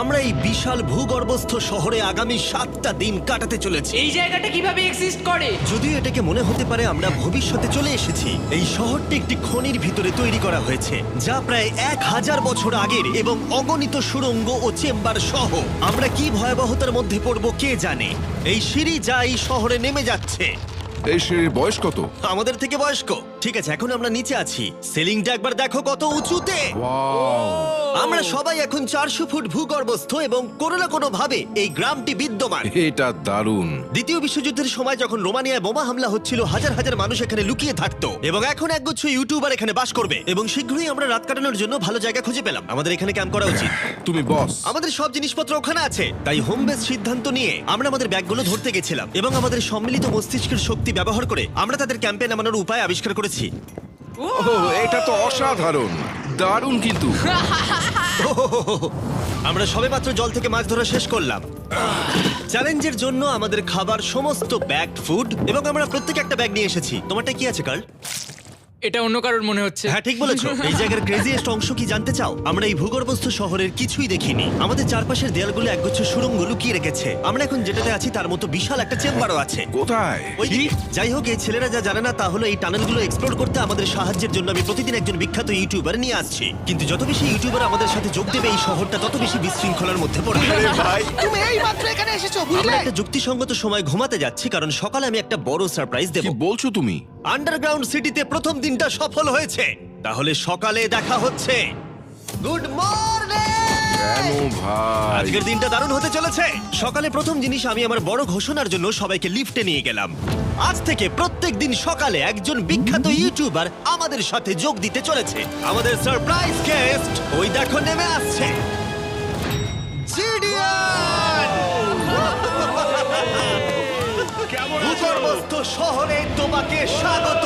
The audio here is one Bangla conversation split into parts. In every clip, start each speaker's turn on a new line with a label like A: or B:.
A: আমরা এই বিশাল ভূগর্ভস্থ শহরে আগামী সাতটা দিন কাটাতে চলেছি।
B: এই জায়গাটা কীভাবে এক্সিস্ট করে?
A: যদিও এটাকে মনে হতে পারে আমরা ভবিষ্যতে চলে এসেছি এই শহরটি একটি খনির ভিতরে তৈরি করা হয়েছে যা প্রায় এক হাজার বছর আগের এবং অগণিত সুড়ঙ্গ ও চেম্বার সহ। আমরা কি ভয়াবহতার মধ্যে পড়ব কে জানে? এই সিঁড়ি যা এই শহরে নেমে যাচ্ছে।
C: এই সিঁড়ির বয়স কত?
A: আমাদের থেকে বয়স্ক। ঠিক আছে এখন আমরা নিচে আছি। সিলিংটা একবার দেখো কত উঁচুতে। আমরা সবাই এখন চারশো ফুট ভূগর্ভস্থ এবং কোনো না কোনো ভাবে এই গ্রামটি বিদ্যমান।
C: এটা দারুণ।
A: দ্বিতীয় বিশ্বযুদ্ধের সময় যখন রোমানিয়ায় বোমা হামলা হচ্ছিল হাজার হাজার মানুষ এখানে লুকিয়ে থাকতো। এবং এখন একগুচ্ছ ইউটিউবার এখানে বাস করবে। এবং শীঘ্রই আমরা রাত কাটানোর জন্য ভালো জায়গা খুঁজে পেলাম। আমাদের এখানে ক্যাম্প করা উচিত।
C: তুমি বস।
A: আমাদের সব জিনিসপত্র ওখানে আছে। তাই হোম বেস সিদ্ধান্ত নিয়ে আমরা আমাদের ব্যাগগুলো ধরতে গেছিলাম। এবং আমাদের সম্মিলিত মস্তিষ্কের শক্তি ব্যবহার করে আমরা তাদের ক্যাম্পে নামানোর উপায় আবিষ্কার করেছি।
C: ও এটা তো অসাধারণ। দারুণ কিন্তু।
A: আমরা সবেমাত্র জল থেকে মাছ ধরা শেষ করলাম। চ্যালেঞ্জের জন্য আমাদের খাবার সমস্ত ব্যাগ ফুড এবং আমরা প্রত্যেকে একটা ব্যাগ নিয়ে এসেছি। তোমারটা কি আছে, কার্ল?
B: এটা অন্য কারোর মনে হচ্ছে।
A: হ্যাঁ ঠিক বলেছ। এই জায়গার ক্রেজিয়েস্ট অংশ কি জানতে চাও? আমরা এই ভূগর্ভস্থ শহরের কিছুই দেখিনি। আমাদের চারপাশের দেয়ালগুলো একগুচ্ছ সুড়ঙ্গ লুকিয়ে রেখেছে। আমরা এখন যেটাতে আছি তার মতো বিশাল একটা চেম্বারও আছে।
C: কোথায়?
A: ওই দিকে। যাই হোক এই ছেলেরা যা জানে না তা হলো এই টানেলগুলো এক্সপ্লোর করতে আমাদের সাহায্যের জন্য আমি প্রতিদিন একজন বিখ্যাত ইউটিউবার নিয়ে আসছি। কিন্তু যত বেশি ইউটিউবার আমাদের সাথে যোগ দেবে এই শহরটা তত বেশি বিশৃঙ্খলার মধ্যে পড়বে। ভাই।
D: তুমি এই মাত্র এখানে এসেছ
A: আমরা
D: বুঝলে
A: একটা যুক্তিসঙ্গত সময় ঘুমাতে যাচ্ছি কারণ সকালে আমি একটা বড় সারপ্রাইজ দেব।
C: কি বলছো তুমি?
A: আন্ডারগ্রাউন্ড সিটিতে প্রথম দিনটা সফল হয়েছে। তাহলে সকালে দেখা হচ্ছে। Good morning!
C: ভাই?
A: আজকের দিনটা দারুণ হতে চলেছে। সকালে প্রথম জিনিস আমি আমার বড় ঘোষণার জন্য সবাইকে লিফটে নিয়ে গেলাম। আজ থেকে প্রত্যেক দিন সকালে একজন বিখ্যাত ইউটিউবার আমাদের সাথে যোগ দিতে চলেছে। আমাদের সারপ্রাইজ গেস্ট ওই দেখো নেমে আসছে। জিডিয়ান! ভূগর্ভস্থ শহরে তোমাকে স্বাগত।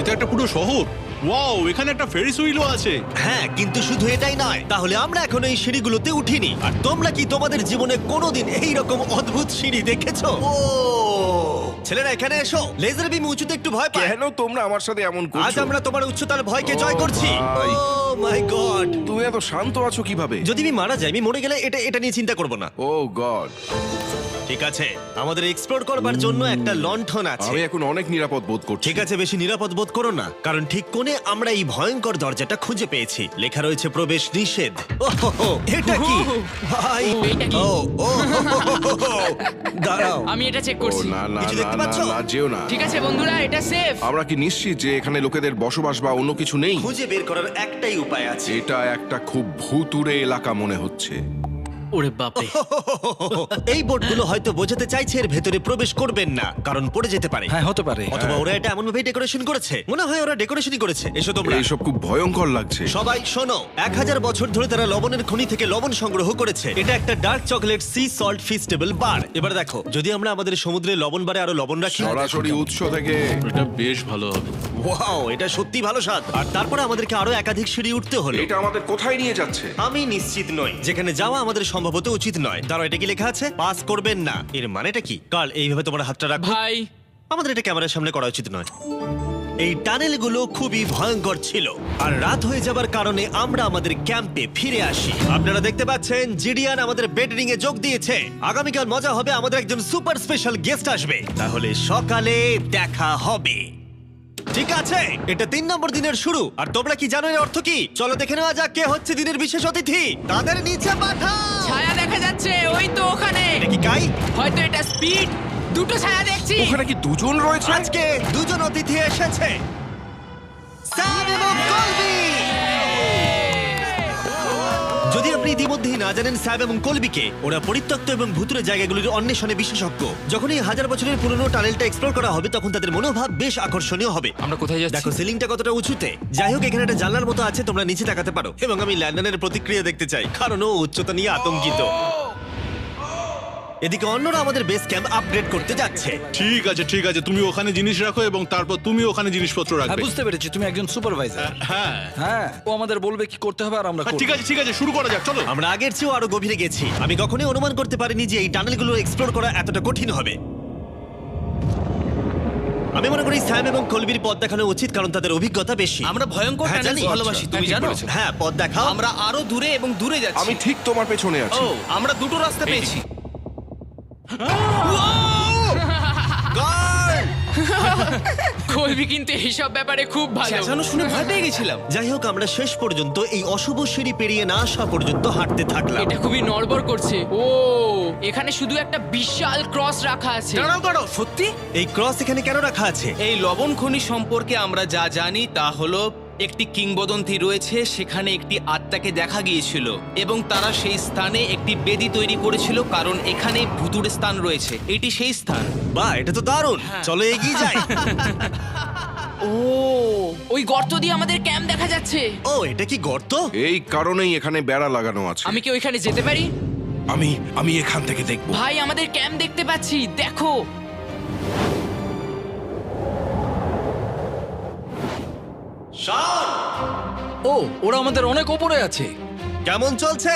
E: এটা একটা পুরো শহর। ওয়াও এখানে একটা ফেরিস হুইলও আছে।
A: হ্যাঁ কিন্তু শুধু এটাই নয়। তাহলে আমরা এখন এই সিঁড়িগুলোতে উঠিনি। আর তোমরা কি তোমাদের জীবনে কোনোদিন এই রকম অদ্ভুত সিঁড়ি দেখেছ? ও ছেলেরা এখানে এসো। লেজার বিম উঁচুতে একটু ভয় পায়।
C: কেন তোমরা আমার সাথে এমন
A: আজ
C: করছ?
A: আমরা তোমার উচ্চতার ভয়কে জয় করছি।
C: ভাই।
A: Oh my god.
C: তুমি এত শান্ত আছো কীভাবে?
A: যদি আমি মারা যাই আমি মরে গেলে এটা এটা নিয়ে চিন্তা করব না।
C: Oh god.
A: ঠিক আছে? আমাদের এক্সপ্লোর করবার জন্য একটা লণ্ঠন আছে।
C: আমি এখন অনেক নিরাপদ বোধ করছি।
A: ঠিক আছে বেশি নিরাপদ বোধ করো না কারণ ঠিক কোণে আমরা এই ভয়ঙ্কর দরজাটা খুঁজে পেয়েছি। লেখা রয়েছে প্রবেশ নিষেধ। ওহো, এটা কি? ভাই
B: ও, এটা কি?
A: ও ও হো, হো, হো, হো। দাঁড়াও।
B: আমি এটা চেক
C: ও
B: করছি
C: না না
A: কিছু
C: না
A: দেখতে
C: না
A: পাচ্ছো?
C: না যেও না।
B: ঠিক আছে বন্ধুরা এটা সেফ
C: আমরা কি নিশ্চিত যে এখানে লোকেদের বসবাস বা অন্য কিছু নেই?
A: খুঁজে বের করার একটাই উপায় আছে।
C: এটা একটা খুব ভুতুরে এলাকা মনে হচ্ছে।
B: ওরে বাপরে।
A: এই বোর্ডগুলো হয়তো বোঝাতে চাইছে এর ভেতরে প্রবেশ করবেন না কারণ পড়ে যেতে পারে।
F: হ্যাঁ হতে পারে।
A: অথবা ওরা এটা এমন ভাবে ডেকোরেশন করেছে। মনে হয় ওরা ডেকোরেশনই করেছে। এসো তোমরা।
C: এইসব খুব ভয়ঙ্কর লাগছে।
A: সবাই শোনো এক হাজার বছর ধরে তারা লবণের খনি থেকে লবণ সংগ্রহ করেছে। এটা একটা dark chocolate sea salt feastable bar এবার দেখো যদি আমরা আমাদের সমুদ্রে লবণ বারে আরও লবণ রাখি
C: সরাসরি উৎস থেকে
E: এটা বেশ ভালো হবে।
A: ওয়াও এটা সত্যি ভালো স্বাদ। আর তারপরে আমাদেরকে আরও একাধিক সিঁড়ি উঠতে হলো।
C: এটা আমাদের কোথায় নিয়ে যাচ্ছে?
A: আমি নিশ্চিত নই। যেখানে যাওয়া আমাদের সম্ভবত উচিত নয়। তারা এটা কি লেখা আছে? পাস করবেন না। এর মানেটা কি? কাল এইভাবে তোমার হাতটা রাখো।
B: ভাই।
A: আমাদের এটা ক্যামেরার সামনে করা উচিত নয়। এই টানেলগুলো খুবই ভয়ঙ্কর ছিল। আর রাত হয়ে যাবার কারণে আমরা আমাদের ক্যাম্পে ফিরে আসি। আপনারা দেখতে পাচ্ছেন জিডিয়ান আমাদের বেডরিং এ যোগ দিয়েছে। আগামীকাল মজা হবে আমাদের একজন সুপার স্পেশাল গেস্ট আসবে। তাহলে সকালে দেখা হবে। ঠিক আছে এটা তিন নম্বর দিনের শুরু। আর তোমরা কি জানো এর অর্থ কি? চলো দেখে নেওয়া যাক কে হচ্ছে দিনের বিশেষ অতিথি। তাদের নিচে পাঠাও।
B: ছায়া দেখা যাচ্ছে ওই তো ওখানে।
A: এটা কি কাই?
B: হয়তো এটা স্পিড। দুটো ছায়া দেখছি।
C: ওখানে কি দুজন রয়েছে?
A: আজকে দুজন অতিথি এসেছে। স্যার এবং কলবি। যদি আপনি ইতিমধ্যেই না জানেন স্যাব এবং কলবিকে ওরা পরিত্যক্ত এবং ভুতুরে জায়গাগুলির অন্বেষণে বিশেষজ্ঞ। যখন এই হাজার বছরের পুরনো টানেলটা এক্সপ্লোর করা হবে তখন তাদের মনোভাব বেশ আকর্ষণীয় হবে।
B: আমরা কোথায় যাচ্ছি?
A: দেখো সিলিংটা কতটা উঁচুতে। যাই হোক এখানে একটা জানলার মতো আছে তোমরা নিচে তাকাতে পারো। এবং আমি ল্যান্ডনের প্রতিক্রিয়া দেখতে চাই। কারণ ও উচ্চতা নিয়ে আতঙ্কিত। এদিকে অন্যরা আমাদের বেস ক্যাম্প আপগ্রেড করতে যাচ্ছে।
E: ঠিক আছে ঠিক আছে তুমি ওখানে জিনিস রাখো এবং তারপর তুমি ওখানে জিনিসপত্র
F: হ্যাঁ
E: রাখবে।
F: বুঝতে পেরেছি তুমি একজন সুপারভাইজার
E: হ্যাঁ
F: হ্যাঁ। ও আমাদের বলবে কি করতে হবে আর আমরা
E: হ্যাঁ,
F: করব।
E: ঠিক আছে ঠিক আছে শুরু করা যাক চলো।
A: আমরা আগের চেয়েও আরও গভীরে গেছি। আমি কখনোই অনুমান করতে পারিনি যে এই টানেলগুলো এক্সপ্লোর করা এতটা কঠিন হবে। আমি মনে করি স্যাম এবং কলবির পথ দেখানো উচিত কারণ তাদের অভিজ্ঞতা বেশি।
D: আমরা ভয়ঙ্কর
A: হ্যাঁ,
D: টানেলস
A: জানি।
D: ভালোবাসি তুমি জানো?
A: হ্যাঁ পথ দেখাও।
D: আমরা আরও দূরে এবং দূরে যাচ্ছি।
C: আমি ঠিক তোমার পেছনে আছি।
D: ও আমরা দুটো রাস্তা পেয়েছি!
B: কলবি কিন্তু এইসব ব্যাপারে খুব ভালো।
D: চেঁচানো শুনে ভয় পেয়ে গেছিলাম।
A: যাই হোক আমরা শেষ পর্যন্ত এই অশুভ সিঁড়ি পেরিয়ে না আসা পর্যন্ত হাঁটতে থাকলাম।
B: এটা খুবই নড়বড় করছে। ও এখানে শুধু একটা বিশাল ক্রস রাখা আছে।
D: দাঁড়াও দাঁড়াও সত্যি?
A: এই ক্রস এখানে কেন রাখা আছে?
D: এই লবণ খনি সম্পর্কে আমরা যা জানি তা হলো একটি কিংবদন্তি রয়েছে সেখানে একটি আত্মাকে দেখা গিয়েছিল এবং তারা সেই স্থানে একটি বেদি তৈরি করেছিল কারণ এখানে ভুতুর স্থান রয়েছে। এটি সেই স্থান।
A: বা এটা তো দারুণ।
D: হ্যাঁ।
A: চলো এগিয়ে যাই।
B: ও ওই গর্ত দিয়ে আমাদের ক্যাম্প দেখা যাচ্ছে।
A: ও এটা কি গর্ত?
C: এই কারণেই এখানে বেড়া লাগানো আছে।
B: আমি কি ওইখানে যেতে পারি?
C: আমি আমি এখান থেকে দেখব।
B: ভাই আমাদের ক্যাম্প দেখতে পাচ্ছি দেখো।
F: ও ওরা আমাদের অনেক ওপরে আছে।
A: কেমন চলছে?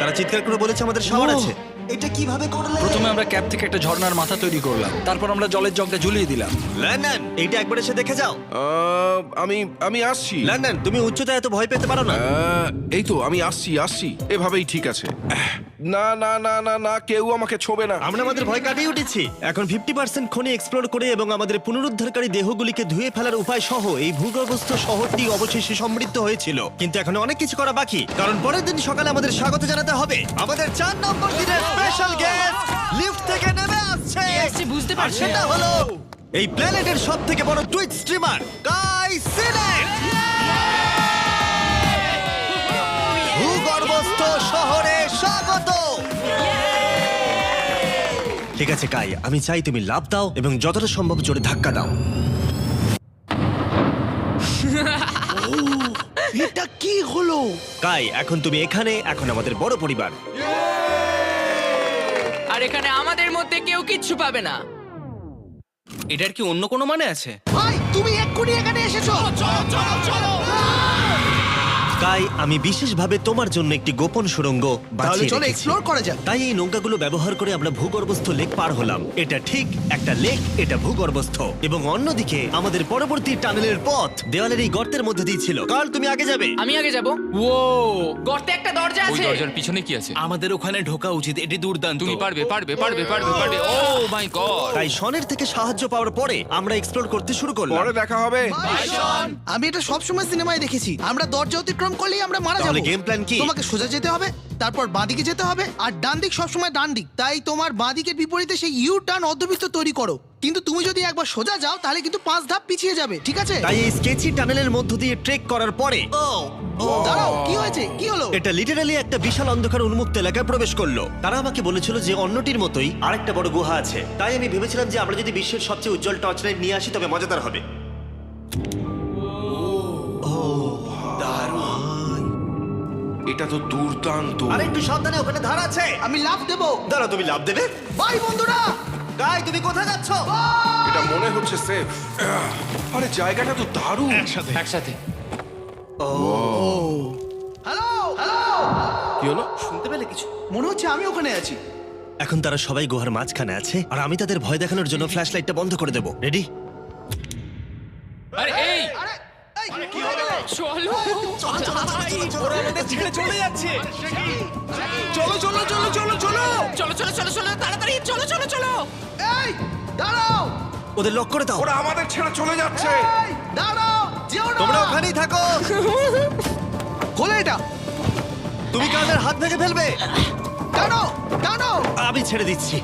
A: তারা চিৎকার করে বলেছে আমাদের শাওয়ার আছে। এটা কীভাবে করলে?
F: প্রথমে আমরা ক্যাপ থেকে একটা ঝর্ণার মাথা তৈরি করলাম। তারপর আমরা জলের জগটা ঝুলিয়ে দিলাম।
A: লন্ডন এইটা একবার এসে দেখে যাও।
C: আহ, আমি আমি আসছি।
A: লন্ডন তুমি উচ্চতায় এত ভয় পেতে পারো না।
C: আহ, এই তো আমি আসছি আসছি। এভাবেই ঠিক আছে। আহ, না না না না না কেউ আমাকে ছোবে না।
A: আমরা আমাদের ভয় কাটিয়ে উঠেছি। এখন ফিফটি পার্সেন্ট খনি এক্সপ্লোর করে এবং আমাদের পুনরুদ্ধারকারী দেহগুলিকে ধুয়ে ফেলার উপায় সহ এই ভূগর্ভস্থ শহরটি অবশেষে সমৃদ্ধ হয়েছিল। কিন্তু এখন অনেক কিছু করা বাকি। কারণ পরের দিন সকালে আমাদের স্বাগত জানাতে হবে। আমাদের চার নম্বর দিনের স্পেশাল গেস্ট লিফট থেকে নেমে আসছে।
B: আসছে বুঝতে
A: আর
B: পারছি।
A: সেটা হলো এই প্ল্যানেটের সব থেকে বড় টুইট স্ট্রিমার গাই সিলেট ভূগর্ভস্থ শহরে স্বাগত। ঠিক আছে কাই আমি চাই তুমি লাভ দাও এবং যতটা সম্ভব জোরে ধাক্কা দাও।
G: এটা কি হলো?
A: কাই এখন তুমি এখানে এখন আমাদের বড় পরিবার।
B: আর এখানে আমাদের মধ্যে কেউ কিচ্ছু পাবে না।
D: এটার কি অন্য কোনো মানে আছে?
G: ভাই তুমি এক্ষুনি এখানে এসেছ। চলো চলো চলো
A: কাই আমি বিশেষভাবে তোমার জন্য একটি গোপন সুড়ঙ্গ
G: তাহলে
A: বাছিয়ে
G: চলো
A: রেখেছি।
G: এক্সপ্লোর করা যাক।
A: তাই এই নৌকাগুলো ব্যবহার করে আমরা ভূগর্ভস্থ লেক পার হলাম। এটা ঠিক একটা লেক এটা ভূগর্ভস্থ। এবং অন্যদিকে আমাদের পরবর্তী টানেলের পথ দেওয়ালের এই গর্তের মধ্যে দিয়ে ছিল। কাল তুমি আগে যাবে?
B: আমি আগে যাব। ও গর্তে একটা দরজা
H: ওই
B: আছে।
H: দরজার পিছনে কি আছে?
D: আমাদের ওখানে ঢোকা উচিত এটি দুর্দান্ত।
H: তুমি পারবে পারবে পারবে পারবে পারবে। ও মাই গড
A: তাই শনের থেকে সাহায্য পাওয়ার পরে আমরা এক্সপ্লোর করতে শুরু করলাম।
C: পরে দেখা হবে।
G: আমি এটা সবসময় সিনেমায় দেখেছি। আমরা দরজা অতিক্রম করলেই আমরা মারা
A: তাহলে
G: যাব।
A: game plan কি?
G: তোমাকে সোজা যেতে হবে তারপর বাঁদিকে যেতে হবে আর ডান দিক সবসময় ডান দিক। তাই তোমার বাঁদিকের বিপরীতে সেই ইউ টার্ন অর্ধবৃত্ত তৈরি করো। কিন্তু তুমি যদি একবার সোজা যাও তাহলে কিন্তু পাঁচ ধাপ পিছিয়ে যাবে ঠিক আছে?
A: তাই এই স্কেচি টানেলের মধ্য দিয়ে ট্রেক করার পরে
G: দাঁড়াও কি হয়েছে? কি হলো?
A: এটা লিটারালি একটা বিশাল অন্ধকার উন্মুক্ত এলাকায় প্রবেশ করল। তারা আমাকে বলেছিল যে অন্যটির মতোই আরেকটা বড় গুহা আছে। তাই আমি ভেবেছিলাম যে আমরা যদি বিশ্বের সবচেয়ে উজ্জ্বল টর্চ লাইট নিয়ে আসি তবে মজাদার হবে।
C: এটা তো দুর্দান্ত।
A: আর একটু সাবধানে ওখানে ধার আছে।
G: আমি লাভ দেবো।
A: দাঁড়া তুমি লাভ দেবে?
G: বাই বন্ধুরা!
A: গাই তুমি কোথায় যাচ্ছ?
C: এটা মনে হচ্ছে সেফ আরে জায়গাটা তো দারুণ।
H: একসাথে একসাথে। ও।
G: Hello hello!
C: কি হলো?
D: শুনতে পেলে কিছু?
G: মনে হচ্ছে আমি ওখানে আছি।
A: এখন তারা সবাই গুহার মাঝখানে আছে আর আমি তাদের ভয় দেখানোর জন্য ফ্ল্যাশ লাইটটা বন্ধ করে দেবো। রেডি
H: আরে এই!
G: হয়ে?
B: চলো
D: ছেড়ে চলে যাচ্ছে
G: চলো চলো চলো চলো চলো
B: চলো চলো চলো চলো তাড়াতাড়ি চলো চলো চলো
G: এই দাঁড়াও
A: ওদের লক করে দাও
C: ওরা আমাদের ছেড়ে চলে যাচ্ছে
G: দাঁড়াও যেও না
A: তোমরা ওখানেই থাকো
G: খোলো এটা
A: তুমি কাদের হাত থেকে ফেলবে
G: টানো টানো
A: আমি ছেড়ে দিচ্ছি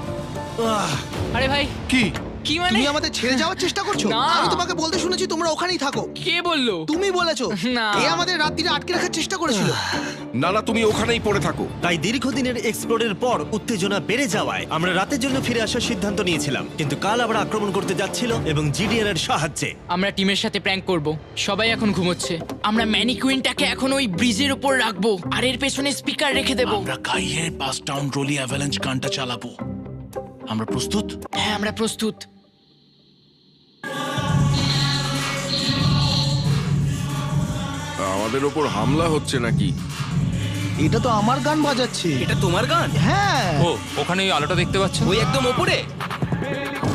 B: আরে ভাই
C: কি
B: কি মানে?
G: তুমি আমাদের ছেড়ে যাওয়ার চেষ্টা করছ?
B: না।
G: আমি তোমাকে বলতে শুনেছি তোমরা ওখানেই থাকো।
B: কে বলল?
G: তুমি বলেছ
B: না।
G: এ আমাদের রাত্রিরে আটকে রাখার চেষ্টা করেছিল।
C: না না তুমি ওখানেই পড়ে থাকো।
A: তাই দীর্ঘদিনের এক্সপ্লোরের পর উত্তেজনা বেড়ে যাওয়ায় আমরা রাতের জন্য ফিরে আসার সিদ্ধান্ত নিয়েছিলাম। কিন্তু কাল আবার আক্রমণ করতে যাচ্ছিল এবং জিডিআর এর সাহায্যে।
B: আমরা টিমের সাথে প্র্যাঙ্ক করব। সবাই এখন ঘুমোচ্ছে। আমরা ম্যানিকুইনটাকে এখন ওই ব্রিজের উপর রাখব। আর এর পেছনে স্পিকার রেখে দেব।
I: আমরা কাইয়ের পাস টাউন রোলি অ্যাভালাঞ্চ গানটা চালাবো। আমরা প্রস্তুত?
B: হ্যাঁ আমরা প্রস্তুত।
C: আমাদের ওপর হামলা হচ্ছে নাকি?
G: এটা তো আমার গান বাজাচ্ছে।
D: এটা তোমার গান?
G: হ্যাঁ।
H: ও ওখানে ওই আলোটা দেখতে পাচ্ছ
D: ওই একদম ওপরে?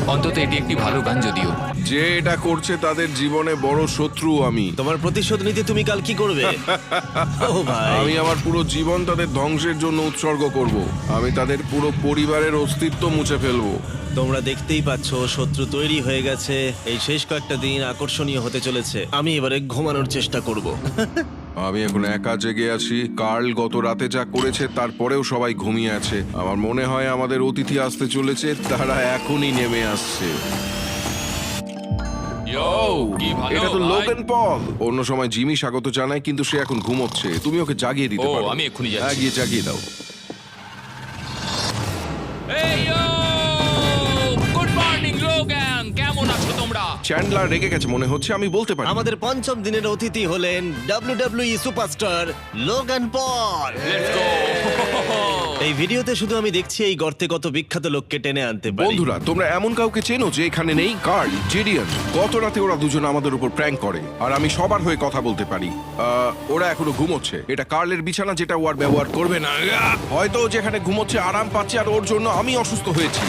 H: অন্তত এটি একটি ভালো গান যদিও।
C: যে এটা করছে তাদের জীবনে বড় শত্রু আমি।
A: তোমার প্রতিশোধ নিতে তুমি কাল কি করবে? ও ভাই।
C: আমি আমার পুরো জীবন তাদের ধ্বংসের জন্য উৎসর্গ করব। আমি তাদের পুরো পরিবারের অস্তিত্ব মুছে ফেলব।
A: তোমরা দেখতেই পাচ্ছ শত্রু তৈরি হয়ে গেছে। এই শেষ কয়েকটা দিন আকর্ষণীয় হতে চলেছে। আমি এবারে ঘুমানোর চেষ্টা করব।
C: আমি এখন একা জেগে আছি। কার্ল গত রাতে যা করেছে তারপরেও সবাই ঘুমিয়ে আছে। আমার মনে হয় আমাদের অতিথি আসতে চলেছে তারা এখনই নেমে আসছে। এটা তো লোকেন পল। অন্য সময় জিমি স্বাগত জানায় কিন্তু সে এখন ঘুমোচ্ছে। তুমি ওকে জাগিয়ে দিতে পারো।
H: আমি এক্ষুনি যাচ্ছি।
C: হ্যাঁ, গিয়ে জাগিয়ে দাও। চ্যান্ডলার রেগে গেছে মনে হচ্ছে আমি বলতে পারি।
A: আমাদের পঞ্চম দিনের অতিথি হলেন WWE superstar Logan Paul.
H: Let's go
A: এই ভিডিওতে শুধু আমি দেখছি এই গর্তে কত বিখ্যাত লোককে টেনে আনতে পারি।
C: বন্ধুরা তোমরা এমন কাউকে চেনো যে এখানে নেই? কার্ল জেডিয়ান গত রাতে ওরা দুজন আমাদের উপর প্র্যাঙ্ক করে আর আমি সবার হয়ে কথা বলতে পারি। আহ, ওরা এখনও ঘুমোচ্ছে। এটা কার্লের বিছানা যেটা ও আর ব্যবহার করবে না। আহ! হয়তো ও যেখানে ঘুমোচ্ছে আরাম পাচ্ছে আর ওর জন্য আমি অসুস্থ হয়েছি।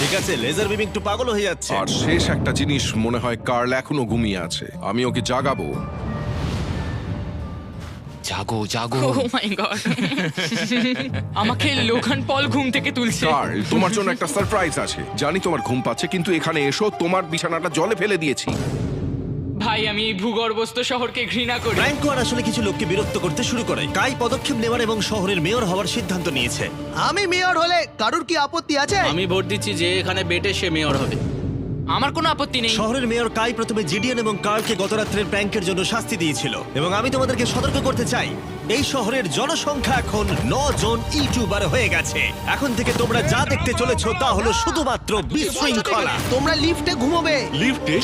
A: ঠিক আছে লেজার বিম একটু পাগল হয়ে যাচ্ছে।
C: আর শেষ একটা জিনিস মনে হয় কার্ল এখনও ঘুমিয়ে আছে। আমি ওকে জাগাবো।
H: জাগো জাগো।
B: ও মাই গড আমাকে লোখান পল ঘুম থেকে তুলছে।
C: কার্ল তোমার জন্য একটা সারপ্রাইজ আছে। জানি তোমার ঘুম পাচ্ছে কিন্তু এখানে এসো তোমার বিছানাটা জলে ফেলে দিয়েছি।
B: ভাই আমি এই ভূগর্ভস্থ শহরকে ঘৃণা করি।
A: ফ্র্যাঙ্কো আর আসলে কিছু লোককে বিরক্ত করতে শুরু করে। তাই পদক্ষেপ নেওয়ার এবং শহরের মেয়র হওয়ার সিদ্ধান্ত নিয়েছে।
G: আমি মেয়র হলে কারুর কি আপত্তি আছে?
F: আমি ভোট দিচ্ছি যে এখানে বেটে সে মেয়র হবে।
B: আমার কোনো আপত্তি নেই।
A: শহরের মেয়র কাই প্রথমে জিডিএন এবং কার্লকে গত রাত্রের প্র্যাঙ্কের জন্য শাস্তি দিয়েছিল। এবং আমি তোমাদেরকে সতর্ক করতে চাই এই শহরের জনসংখ্যা এখন ন জন ইউটিউবার হয়ে গেছে। এখন থেকে তোমরা যা দেখতে চলেছো তা হলো শুধুমাত্র বিশৃঙ্খলা।
G: তোমরা লিফটে ঘুমোবে।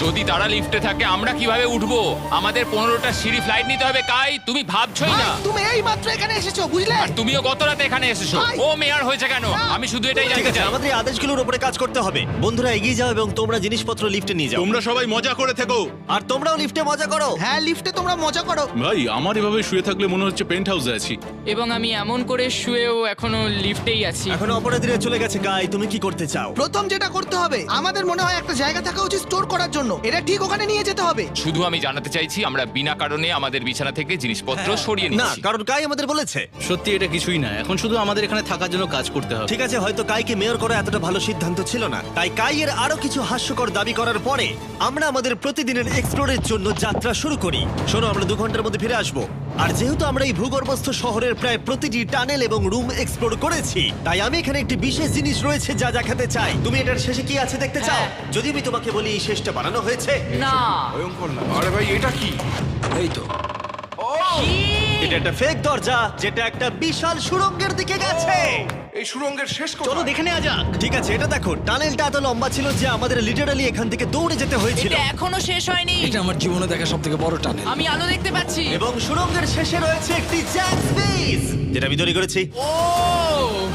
H: যদি তারা লিফটে থাকে আমরা কীভাবে উঠবো? আমাদের পনেরোটা সিঁড়ি ফ্লাইট নিতে হবে কাই। তুমি ভাবছই না।
G: তুমি এই মাত্র এখানে এসেছ বুঝলে?
H: আর তুমিও গত রাতে এখানে এসেছ। ও মেয়ার হয়েছে কেন? আমি শুধু এটাই
A: ঠিক
H: জানতে
A: আছে
H: চাই।
A: আমাদের এই আদেশগুলোর উপরে কাজ করতে হবে। বন্ধুরা এগিয়ে যাও এবং তোমরা জিনিসপত্র লিফটে নিয়ে যাও।
E: তোমরা সবাই মজা করে থেকো।
A: আর তোমরাও লিফটে মজা করো।
G: হ্যাঁ লিফটে তোমরা মজা করো।
E: ভাই আমার এভাবে শুয়ে থাকলে মনে হচ্ছে পেন্ট হাউসে আছি।
B: এবং আমি এমন করে শুয়েও এখনও লিফটেই আছি।
A: এখন অপরাধীরা চলে গেছে গাই তুমি কি করতে চাও?
G: প্রথম যেটা করতে হবে আমাদের মনে হয় একটা জায়গা থাকা উচিত স্টোর করার জন্য। এটা ঠিক ওখানে নিয়ে যেতে হবে।
H: শুধু আমি জানাতে চাইছি আমরা বিনা কারণে আমাদের বিছানা থেকে জিনিসপত্র সরিয়ে
A: না
H: নিচ্ছি।
A: কারণ কাই আমাদের বলেছে।
F: সত্যি এটা কিছুই না এখন শুধু আমাদের এখানে থাকার জন্য কাজ করতে হবে।
A: ঠিক আছে হয়তো কাইকে মেয়র করা এতটা ভালো সিদ্ধান্ত ছিল না। তাই কাইয়ের আরও কিছু হাস্যকর দাবি করার পরে আমরা আমাদের প্রতিদিনের এক্সপ্লোরের জন্য যাত্রা শুরু করি। শোনো আমরা দু ঘণ্টার মধ্যে ফিরে আসব। আর যেহেতু আমরা এই ভূগর্ভস্থ শহরের প্রায় প্রতিটি টানেল এবং রুম এক্সপ্লোর করেছি তাই আমি এখানে একটি বিশেষ জিনিস রয়েছে যা দেখাতে চাই। তুমি এটার শেষে কি আছে দেখতে চাও?
B: হ্যাঁ।
A: যদি আমি তোমাকে বলি এই শেষটা বানানো হয়েছে?
B: না।
C: ভয়ঙ্কর না। আরে ভাই এটা কি?
F: এই তো।
A: এটা একটা ফেক দরজা যেটা একটা বিশাল সুড়ঙ্গের দিকে গেছে।
C: এই সুড়ঙ্গের শেষ
F: চলো দেখে নেওয়া যাক।
A: ঠিক আছে এটা দেখো টানেলটা এত লম্বা ছিল যে আমাদের লিটারালি এখান থেকে দৌড়ে যেতে হয়েছিল।
B: এটা এখনও শেষ হয়নি।
F: এটা আমার জীবনে দেখা সব থেকে বড় টানেল।
B: আমি আলো দেখতে পাচ্ছি।
A: এবং সুড়ঙ্গের শেষে রয়েছে একটি জ্যাক স্পেস যেটা আমি তৈরি করেছি।
B: ও!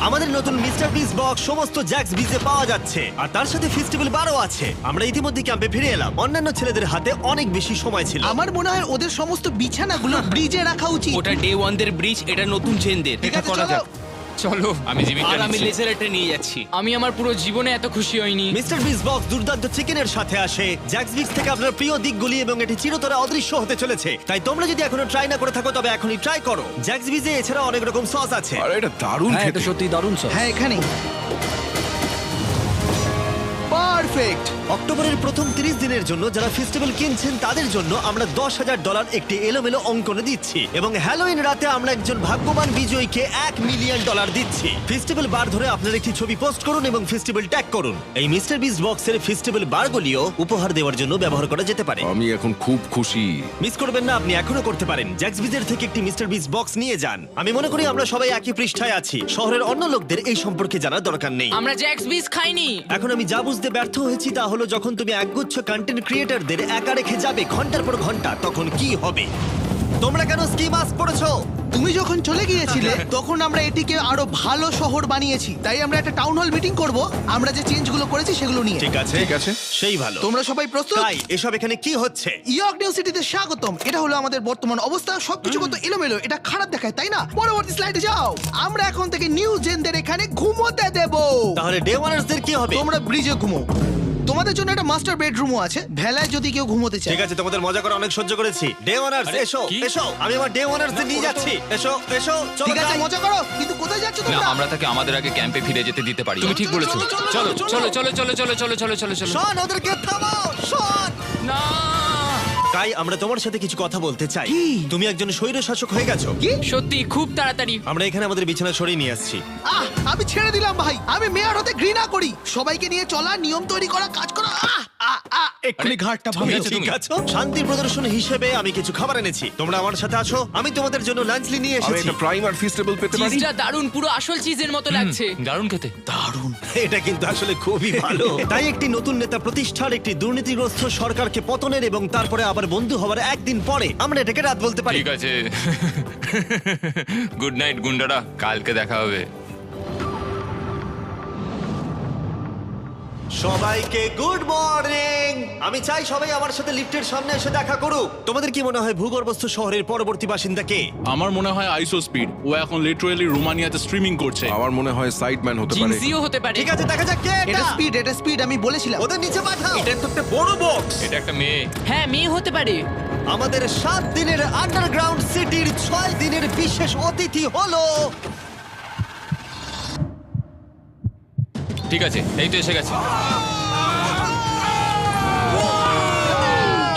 A: আমাদের নতুন মিস্টার বিস বক্স সমস্ত জ্যাক্স বিজে পাওয়া যাচ্ছে। আর তার সাথে ফেস্টিভ্যাল বারো আছে। আমরা ইতিমধ্যে ক্যাম্পে ফিরে এলাম। অন্যান্য ছেলেদের হাতে অনেক বেশি সময় ছিল।
G: আমার মনে হয় ওদের সমস্ত বিছানাগুলো ব্রিজে রাখা উচিত।
D: ওটা ডে ওয়ান দের ব্রিজ এটা নতুন চেনদের
G: ঠিক
D: এটা
G: আছে
D: করা
G: চলো।
D: যাক।
B: চলো।
H: আমি জীবিকা
D: আর আমি
H: নিচ্ছি।
D: লেজার এটা নিয়ে যাচ্ছি।
B: আমি আমার পুরো জীবনে এত খুশি হইনি।
A: মিস্টার বিস বক্স দুর্দান্ত চিকেনের সাথে আসে। জ্যাক্স বিক্স থেকে আপনার প্রিয় দিকগুলি এবং এটি চিরতরে অদৃশ্য হতে চলেছে। তাই তোমরা যদি এখনও ট্রাই না করে থাকো তবে এখনই ট্রাই করো। জ্যাক্স বিজে এছাড়া অনেক রকম সস আছে।
C: আরে এটা দারুণ
F: হ্যাঁ এটা
C: খেতে।
F: সত্যি দারুণ সস
G: হ্যাঁ এখানে পারফেক্ট।
A: অক্টোবরের প্রথম 30 দিনের জন্য যারা ফেস্টিভ্যাল কিনছেন তাদের জন্য আমরা দশ হাজার ডলার একটি এলোমেলো অঙ্কনে দিচ্ছি এবং হ্যালোইন রাতে আমরা একজন ভাগ্যবান বিজয়ীকে এক মিলিয়ন ডলার দিচ্ছি। ফেস্টিভ্যাল বার ধরে আপনার একটি ছবি পোস্ট করুন এবং ফেস্টিভ্যাল ট্যাগ করুন। এই মিস্টার বিস বক্সের ফেস্টিভ্যাল বারগুলিও উপহার দেওয়ার জন্য ব্যবহার করা যেতে পারে।
C: আমি এখন খুব খুশি।
A: মিস করবেন না আপনি এখনও করতে পারেন। জ্যাক্স বিজের থেকে একটি মিস্টার বিস বক্স নিয়ে যান। আমি মনে করি আমরা সবাই একই পৃষ্ঠায় আছি। শহরের অন্য লোকদের এই সম্পর্কে জানার দরকার নেই।
B: আমরা জ্যাক্স বিস খাইনি।
A: এখন আমি যা বুঝতে ব্যর্থ হয়েছি, তা হলো যখন তুমি একগুচ্ছ কন্টেন্ট ক্রিয়েটারদের একা রেখে যাবে ঘণ্টার পর ঘণ্টা, তখন কি হবে? তোমরা কেন স্কি মাস্ক পড়েছো
G: তুমি যখন চলে গিয়েছিলে তখন আমরা এটিকে আরও ভালো শহর বানিয়েছি। তাই আমরা একটা টাউন হল মিটিং করব। আমরা যে চেঞ্জগুলো করেছি সেগুলো নিয়ে।
A: ঠিক আছে।
C: ঠিক আছে।
A: সেই ভালো।
G: তোমরা সবাই প্রস্তুত?
A: তাই এসব এখানে কি হচ্ছে?
G: ইয়র্ক নিউ সিটিতে স্বাগতম। এটা হলো আমাদের বর্তমান অবস্থা। সবকিছু কত এলোমেলো। এটা খারাপ দেখায় তাই না? পরবর্তী স্লাইডে যাও। আমরা এখন থেকে নিউ জেনদের এখানে ঘুমোতে দেব।
A: তাহলে ডে ওয়ানার্সদের কি হবে?
G: তোমরা ব্রিজে ঘুমো। তোমাদের জন্য একটা মাস্টার বেডরুমও আছে। ভেলায় যদি কেউ ঘুমোতে চায়।
A: ঠিক আছে তোমাদের মজা করা অনেক সহ্য করেছি। ডে ওয়ানার্স
H: আরে,
A: এসো
H: কি?
A: এসো। আমি আমার ডে ওয়ানার্স নিয়ে যাচ্ছি। এসো এসো চলো
G: ঠিক আছে
A: যাই।
G: মজা করো কিন্তু কোথায় যাচ্ছ
H: না
G: তোমরা
H: আমরা তাকে আমাদের আগে ক্যাম্পে ফিরে যেতে দিতে পারি। তুমি ঠিক বলেছ। চলো চলো। চলো চলো চলো চলো চলো চলো চলো।
A: শোন ওদেরকে থামাও শোন।
H: না।
A: তাই আমরা তোমার সাথে কিছু কথা বলতে চাই। তুমি একজন স্বৈর শাসক হয়ে গেছো। কি?
B: সত্যি খুব তাড়াতাড়ি।
A: আমরা এখানে আমাদের বিছানা সরিয়ে নিয়ে আসছি।
G: আহ আমি ছেড়ে দিলাম ভাই। আমি মেয়র হতে ঘৃণা করি। সবাইকে নিয়ে চলা নিয়ম তৈরি করা কাজ করা আহ! আহ আহ এক্ষুনি ঘাটটা
H: তুমি
G: ভাঙলো
A: ঠিক
H: তুমি?
A: আছে? শান্তি প্রদর্শন হিসেবে আমি কিছু খাবার এনেছি। তোমরা আমার সাথে আছো? আমি তোমাদের জন্য লাঞ্চলি নিয়ে
C: আমি
A: এসেছি।
C: একটা প্রাইম আর ফিস্টেবল পেতে পারি?
B: চিজটা দারুণ পুরো আসল চিজের মতো লাগছে।
H: দারুণ খেতে।
A: এটা কিন্তু আসলে খুবই ভালো। তাই একটি নতুন নেতা প্রতিষ্ঠার একটি দুর্নীতিগ্রস্ত সরকারকে পতনের এবং তারপরে আবার বন্ধু হওয়ার একদিন পরে আমরা এটাকে রাত বলতে পারি।
H: ঠিক আছে। গুড নাইট গুন্ডারা। কালকে দেখা হবে।
A: সবাইকে গুড মর্নিং। আমি চাই সবাই আমার সাথে লিফটের সামনে এসে দেখা করুক। তোমাদের কি মনে হয় ভূগর্ভস্থ শহরের পরবর্তী বাসিন্দা কে?
E: আমার মনে হয় আইসো স্পিড। ও এখন লিটারালি রোমানিয়াতে স্ট্রিমিং করছে।
C: আমার মনে হয় সাইডম্যান হতে পারে।
B: জিনসিও হতে পারে।
A: ঠিক আছে দেখা যাক কে
G: এটা।
A: এটা
G: স্পিড এটা স্পিড আমি বলেছিলাম।
A: ওদের নিচে পাঠাও। এটা তো একটা বড় বক্স
H: এটা একটা মেয়ে।
B: হ্যাঁ মেয়ে হতে পারে।
A: আমাদের সাত দিনের আন্ডারগ্রাউন্ড সিটির ছয় দিনের বিশেষ অতিথি হলো
H: ঠিক আছে এই তো এসে গেছে।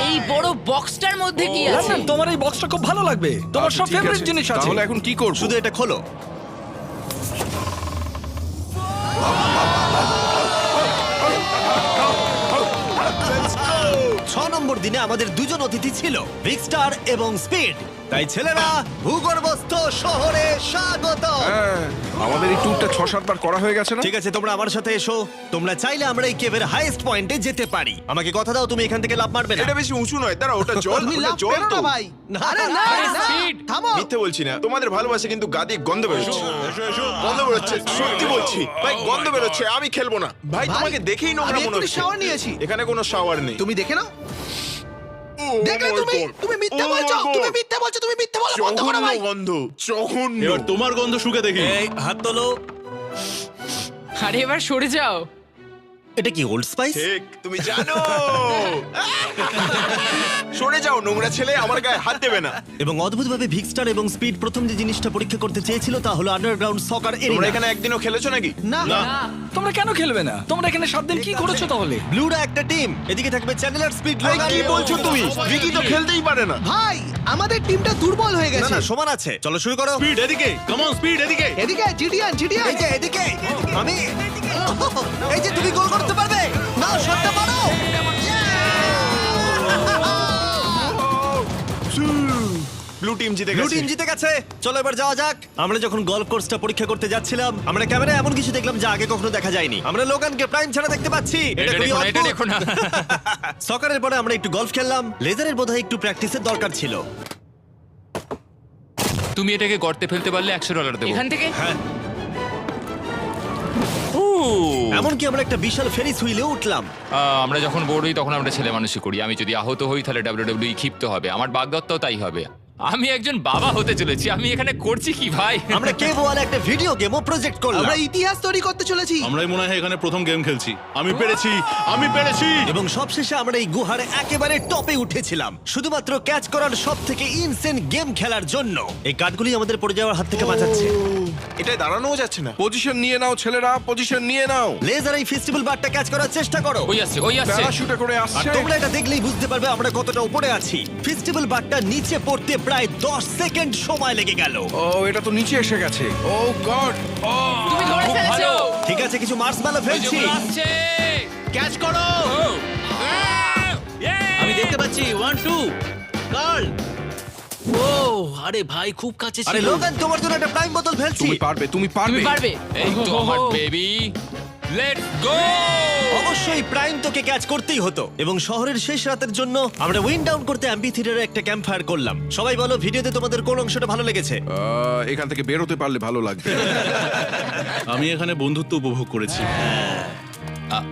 B: এই বড় বক্সটার মধ্যে কি আছে?
F: তোমার এই বক্সটা খুব ভালো লাগবে। তোমার
C: আচ্ছা,
F: সব
C: ঠিক
F: ফেভারিট
C: আছে।
F: জিনিস আছে।
C: তাহলে এখন কি করব?
A: শুধু এটা খোলো। নম্বর দিনে আমাদের দুজন অতিথি ছিল বিগ স্টার এবং স্পিড তাই ছেলেরা ভূগর্ভস্থ শহরে স্বাগত।
C: হ্যাঁ আমাদের এই ট্যুরটা ছ সাতবার করা হয়ে গেছে না?
A: ঠিক আছে তোমরা আমার সাথে এসো। তোমরা চাইলে আমরা এই কেভের হাইয়েস্ট পয়েন্টে যেতে পারি। আমাকে কথা দাও তুমি এখান থেকে লাভ মারবে না।
J: এটা বেশি উঁচু নয় দাঁড়া ওটা জল
G: তুমি
J: ওটা
G: লাভ
J: জল তো
G: না ভাই।
A: না,
G: আরে না
B: আরে
G: না
B: speed।
G: থামো।
J: মিথ্যে বলছি না তোমাদের ভালোবাসা কিন্তু গাদি গন্ধ বেরোচ্ছে। গন্ধ বেরোচ্ছে সত্যি বলছি। ভাই গন্ধ বেরোচ্ছে আমি খেলব না। ভাই তোমাকে দেখেই নোংরা
G: আমি
J: মনে
G: এক্ষুনি
J: হচ্ছে।
G: shower নিয়েছি।
J: এখানে কোনো শাওয়ার নেই।
G: তুমি দেখে নাও। দেখলে তুমি? মিথ্যে বলছো? তুমি মিথ্যা বলছো? তুমি মিথ্যে বলো বন্ধ করো ভাই
J: গন্ধ জঘন্য।
E: এবার তোমার গন্ধ শুকে দেখি।
A: এই হাত তোলো।
B: আরে এবার সরে যাও।
A: এটা কি ওল্ড স্পাইস?
J: ঠিক তুমি জানো। সরে যাও নোংরা ছেলে আমার গায়ে হাত দেবে না।
A: এবং অদ্ভুতভাবে ভিক্সটার এবং স্পিড প্রথম যে জিনিসটা পরীক্ষা করতে চেয়েছিল তা হলো আন্ডারগ্রাউন্ড সকার
J: তোমরা
A: এরিয়া
J: এখানে একদিনও খেলেছো নাকি?
G: না।
F: তোমরা কেন খেলবে না? তোমরা এখানে সাত দিন কি করেছ তাহলে?
A: ব্লুরা একটা টিম এদিকে থাকবে চ্যানেলার স্পিড
J: ভাই কি বলছো তুমি? ভিকি তো খেলতেই পারে না।
G: ভাই আমাদের টিমটা দুর্বল হয়ে
A: না
G: গেছে।
A: না সমান আছে। চলো শুরু করো।
E: স্পিড এদিকে। কামন স্পিড এদিকে।
G: এদিকে জিডিয়ান জিডিয়ান
A: এই যে এদিকে। আমি এই যে তুমি গোল করতে পারবে। না শটটা মারো।
J: ব্লু টিম জিতে
A: ব্লু
J: গেছে।
A: টিম জিতে গেছে। চলো এবার যাওয়া যাক। আমরা যখন গলফ কোর্সটা পরীক্ষা করতে যাচ্ছিলাম আমরা ক্যামেরায় এমন কিছু দেখলাম যা আগে কখনো দেখা যায়নি। আমরা লোগানকে প্রাইম ছাড়া দেখতে পাচ্ছি।
H: এটা
A: খুবই
H: দেখো না, এটা। দেখো না।
A: সকারের পরে আমরা একটু গলফ খেললাম। লেজারের বোধহয় একটু প্র্যাকটিসের দরকার ছিল।
H: তুমি এটাকে গর্তে ফেলতে পারলে একশো ডলার দেবো।
B: এখান থেকে?
A: হ্যাঁ! এমনকি আমরা একটা বিশাল ফেরিস হুইলে উঠলাম।
H: আহ, আমরা যখন বড় হই তখন আমরা ছেলে মানুষই করি। আমি যদি আহত হই তাহলে ডাব্লিউডাব্লিউ ক্ষিপ্ত হবে। আমার বাগদত্তাও তাই হবে। আমি একজন বাবা হতে চলেছি আমি এখানে করছি কি ভাই?
A: আমরা কেভ ওয়ালে একটা ভিডিও গেমও প্রজেক্ট করলাম।
G: আমরা ইতিহাস তৈরি করতে চলেছি।
E: আমরাই মনে হয় এখানে প্রথম গেম খেলছি। আমি পেরেছি আমি পেরেছি!
A: এবং সবশেষে আমরা এই গুহার একেবারে টপে উঠেছিলাম। শুধুমাত্র ক্যাচ করার সব থেকে ইনসেন গেম খেলার জন্য। এই কাঠগুলি আমাদের পড়ে যাওয়ার হাত থেকে বাঁচাচ্ছে।
J: এটা দাঁড়ানোও যাচ্ছে না।
C: পজিশন নিয়ে নাও ছেলেরা পজিশন নিয়ে নাও।
A: লেজার এই ফেস্টিভ্যাল বারটা ক্যাচ করার চেষ্টা করো।
H: ওই আসছে ওই আসছে।
C: প্যারাশুটে করে
A: আর
C: আসছে।
A: তোমরা এটা দেখলেই বুঝতে পারবে আমরা কতটা উপরে আছি। ফেস্টিভ্যাল বারটা নিচে পড়তে প্রায় 10 সেকেন্ড সময় লেগে গেল।
C: ও এটা তো নিচে এসে গেছে। Oh god oh.
B: তুমি ধরে ফেলেছো।
A: ঠিক আছে কিছু মার্স মালা ফেলছি।
H: আসছে।
F: ক্যাচ করো!
H: Yay!
F: আমি দেখতে পাচ্ছি ওয়ান টু কার্ল ও আরে ভাই খুব কাছে
A: আরে লোগান তোমার জন্য একটা প্রাইম বোতল ফেলছি।
C: তুমি পারবে তুমি পারবে।
B: তুমি পারবে।
H: এই তো আমার বেবি লেটস গো
A: অবশ্যই প্রাইম তোকে ক্যাচ করতেই হতো। এবং শহরের শেষ রাতের জন্য আমরা উইন্ড ডাউন করতে অ্যাম্পি থিয়েটারে একটা ক্যাম্প ফায়ার করলাম। সবাই বলো ভিডিওতে তোমাদের কোন অংশটা ভালো লেগেছে?
C: আহ, এখান থেকে বেরোতে পারলে ভালো লাগবে।
E: আমি এখানে বন্ধুত্ব উপভোগ করেছি।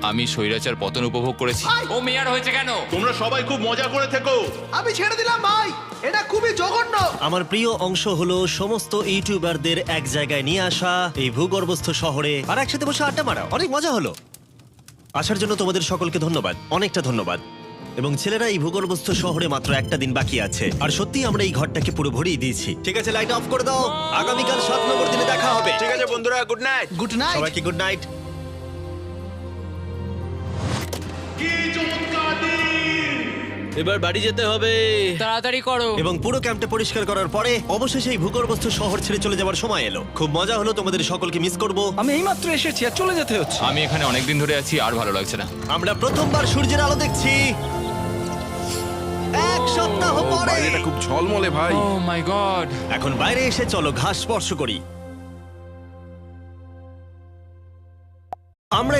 H: আমি স্বৈরাচার পতন উপভোগ করেছি। ও মেয়ার হয়েছে কেন?
E: তোমরা সবাই খুব মজা করে থেকো।
G: আমি ছেড়ে দিলাম ভাই! এটা খুবই জঘন্য।
A: আমার প্রিয় অংশ হলো সমস্ত ইউটিউবারদের এক জায়গায় নিয়ে আসা এই ভূগর্ভস্থ শহরে আর একসাথে বসে আড্ডা মারা। অনেক মজা হলো। আসার জন্য তোমাদের সকলকে ধন্যবাদ। অনেকটা ধন্যবাদ। এবং ছেলেরা এই ভূগর্ভস্থ শহরে মাত্র একটা দিন বাকি আছে। আর সত্যি আমরা এই ঘরটাকে পুরো ভরিয়ে দিয়েছি। ঠিক আছে লাইট অফ করে দাও। আগামীকাল সাত নম্বর দিনে দেখা হবে।
J: ঠিক আছে বন্ধুরা গুড নাইট
G: গুড নাইট
A: সবাইকে গুড নাইট
F: এবার বাড়ি যেতে হবে।
B: তাড়াতাড়ি করো।
A: এবং পুরো ক্যাম্পটা পরিষ্কার করার পরে অবশেষে এই ভূগর্ভস্থ শহর ছেড়ে চলে যাওয়ার সময় এলো। খুব মজা হলো তোমাদের সকলকে মিস করব।
F: আমি এইমাত্র এসেছি আর চলে যেতে হচ্ছে।
H: আমি এখানে অনেক দিন ধরে আছি আর ভালো লাগছে না।
A: আমরা প্রথমবার সূর্যের আলো দেখছি। এক সপ্তাহ পরে।
C: এটা খুব ঝলমলে ভাই।
H: Oh my god.
A: এখন বাইরে এসে চলো ঘাস স্পর্শ করি। আমরা